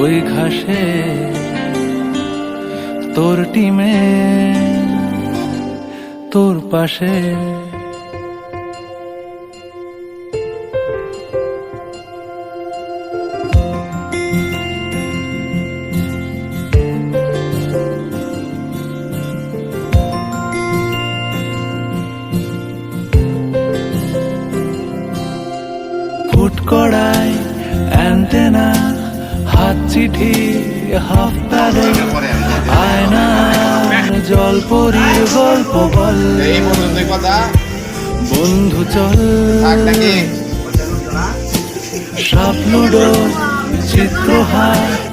ওই ঘাসে তোর টিমে তোর পাশে। ফুট কড়াই অ্যান্টেনা চিঠি হাফ প্যাডেল আয়না জলপরির গল্প বল। কথা। বন্ধু চল। স্বপ্ন চিত্রহার।